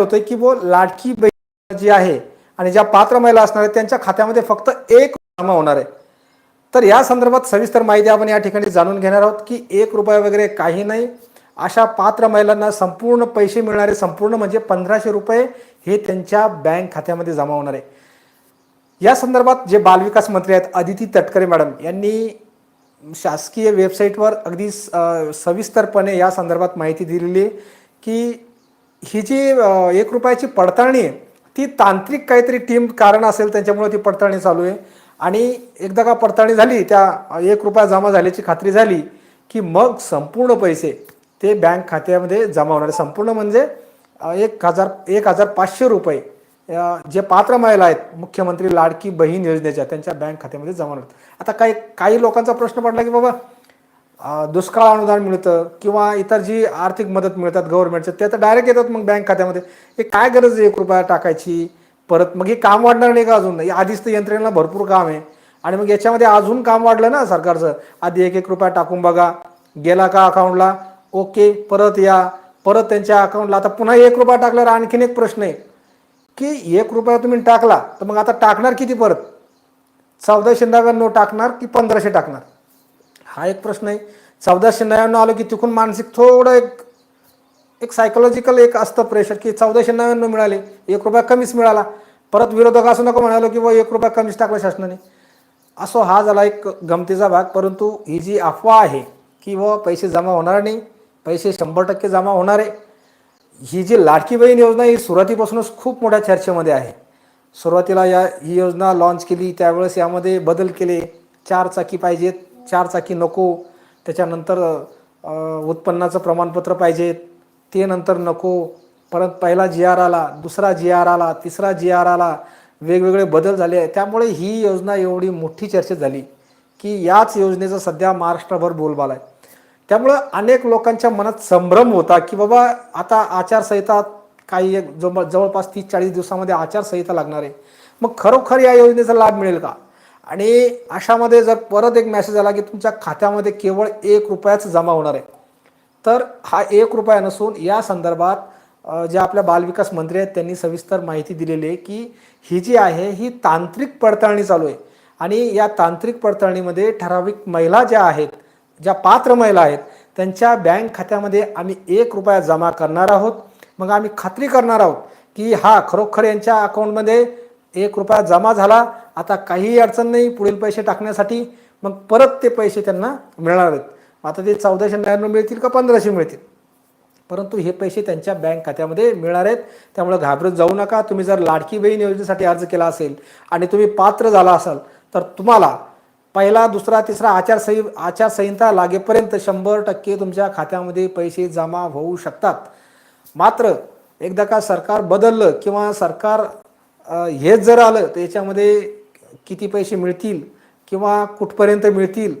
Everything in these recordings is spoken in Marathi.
होतं की वो लाडकी बहीण जी आहे आणि ज्या पात्र महिला असणार आहेत त्यांच्या खात्यामध्ये फक्त एक जमा होणार आहे. तर या संदर्भात सविस्तर माहिती आपण या ठिकाणी जाणून घेणार आहोत की एक रुपया वगैरे काही नाही. अशा पात्र महिलांना संपूर्ण पैसे मिळणारे संपूर्ण म्हणजे पंधराशे रुपये हे त्यांच्या बँक खात्यामध्ये जमा होणार आहे. या संदर्भात जे बालविकास मंत्री आहेत अदिती तटकरे मॅडम यांनी शासकीय वेबसाईटवर अगदी स- सविस्तरपणे या संदर्भात माहिती दिलेली आहे की ही जी एक रुपयाची पडताळणी आहे ती तांत्रिक काहीतरी टीम कारण असेल त्यांच्यामुळे ती पडताळणी चालू आहे. आणि एकदा का पडताळणी झाली त्या एक रुपया जमा झाल्याची खात्री झाली की मग संपूर्ण पैसे ते बँक खात्यामध्ये जमा होणार. संपूर्ण म्हणजे एक हजार एक हजार पाचशे रुपये जे पात्र महिला आहेत मुख्यमंत्री लाडकी बहीण योजनेच्या त्यांच्या बँक खात्यामध्ये जमा होणार. आता काही काही लोकांचा प्रश्न पडला की बाबा दुष्काळ अनुदान मिळतं किंवा इतर जी आर्थिक मदत मिळतात गव्हर्नमेंटचं ते तर डायरेक्ट येतात मग बँक खात्यामध्ये. हे काय गरज आहे एक रुपया टाकायची? परत मग हे काम वाढणार नाही का अजून? नाही आधीच तर यंत्रणेला भरपूर काम आहे. आणि मग याच्यामध्ये अजून काम वाढलं ना सरकारचं. आधी एक एक रुपया टाकून बघा. गेला का अकाउंटला ओके परत या. परत त्यांच्या अकाउंटला आता पुन्हा एक रुपया टाकल्यावर आणखीन एक प्रश्न आहे. की एक रुपया तुम्ही टाकला तर मग आता टाकणार किती परत? चौदाशे नव्याण्णव टाकणार की पंधराशे टाकणार? हा एक प्रश्न आहे. चौदाशे नव्याण्णव आलो की तिकून मानसिक थोडं एक एक सायकोलॉजिकल एक असतं प्रेशर की चौदाशे नव्याण्णव मिळाले एक रुपया कमीच मिळाला. परत विरोधक असं नको म्हणालो की बा एक रुपया कमीच टाकला शासनाने. असो हा झाला एक गमतीचा भाग परंतु ही जी अफवा आहे की व पैसे जमा होणार नाही पैसे शंभर टक्के जमा होणार आहे. ही जी लाडकी बहीण योजना ही सुरुवातीपासूनच खूप मोठ्या चर्चेमध्ये आहे. सुरुवातीला या ही योजना लॉन्च केली त्यावेळेस यामध्ये बदल केले चार चाकी पाहिजेत चार चाकी नको त्याच्यानंतर उत्पन्नाचं प्रमाणपत्र पाहिजेत ते नंतर नको परत पहिला जी आर आला दुसरा जी आर आला तिसरा जी आर आला वेगवेगळे बदल झाले त्यामुळे ही योजना एवढी मोठी चर्चेत झाली की याच योजनेचा सध्या महाराष्ट्रभर बोलबाला आहे. त्यामुळं अनेक लोकांच्या मनात संभ्रम होता की बाबा आता आचारसंहिता काही एक जवळ जवळपास तीस चाळीस दिवसामध्ये आचारसंहिता लागणार आहे. मग खरोखर या योजनेचा लाभ मिळेल का? आणि अशामध्ये जर परत एक मेसेज आला की तुमच्या खात्यामध्ये केवळ एक रुपयाच जमा होणार आहे तर हा एक रुपया नसून या संदर्भात जे आपल्या बालविकास मंत्री आहेत त्यांनी सविस्तर माहिती दिलेली आहे की ही जी आहे ही तांत्रिक पडताळणी चालू आहे. आणि या तांत्रिक पडताळणीमध्ये ठराविक महिला ज्या आहेत ज्या पात्र महिला आहेत त्यांच्या बँक खात्यामध्ये आम्ही एक रुपया जमा करणार आहोत. मग आम्ही खात्री करणार आहोत की हा खरोखर यांच्या अकाउंटमध्ये एक रुपया जमा झाला आता काहीही अडचण नाही पुढील पैसे टाकण्यासाठी मग परत ते पैसे त्यांना मिळणार आहेत. आता ते चौदाशे नव्याण्णव मिळतील का पंधराशे मिळतील? परंतु हे पैसे त्यांच्या बँक खात्यामध्ये मिळणार आहेत. त्यामुळे घाबरत जाऊ नका. तुम्ही जर लाडकी बहीण योजनेसाठी अर्ज केला असेल आणि तुम्ही पात्र झाला असाल तर तुम्हाला पहिला दुसरा तिसरा आचारसंहि आचारसंहिता लागेपर्यंत शंभर टक्के तुमच्या खात्यामध्ये पैसे जमा होऊ शकतात. मात्र एकदा का सरकार बदललं किंवा सरकार हेच जर आलं तर याच्यामध्ये किती पैसे मिळतील किंवा कुठपर्यंत मिळतील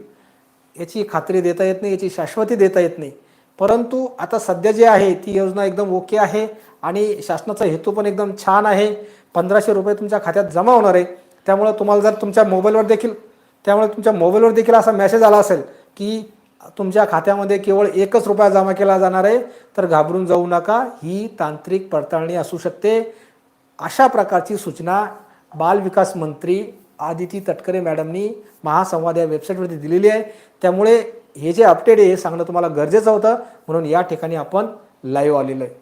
याची खात्री देता येत नाही याची शाश्वती देता येत नाही. परंतु आता सध्या जी आहे ती योजना एकदम ओके आहे आणि शासनाचा हेतू पण एकदम छान आहे. पंधराशे रुपये तुमच्या खात्यात जमा होणार आहे. त्यामुळं तुम्हाला जर तुमच्या मोबाईलवर देखील त्यामुळे तुमच्या मोबाईलवर देखील असा मेसेज आला असेल की तुमच्या खात्यामध्ये केवळ एकच रुपया जमा केला जाणार आहे तर घाबरून जाऊ नका. ही तांत्रिक पडताळणी असू शकते. अशा प्रकारची सूचना बालविकास मंत्री आदिती तटकरे मॅडमनी महासंवाद या वेबसाईटवरती दिलेली आहे. त्यामुळे हे जे अपडेट आहे हे सांगणं तुम्हाला गरजेचं होतं. म्हणून या ठिकाणी आपण लाईव्ह आलेलं आहे.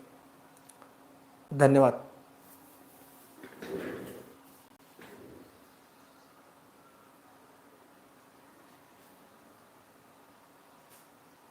धन्यवाद.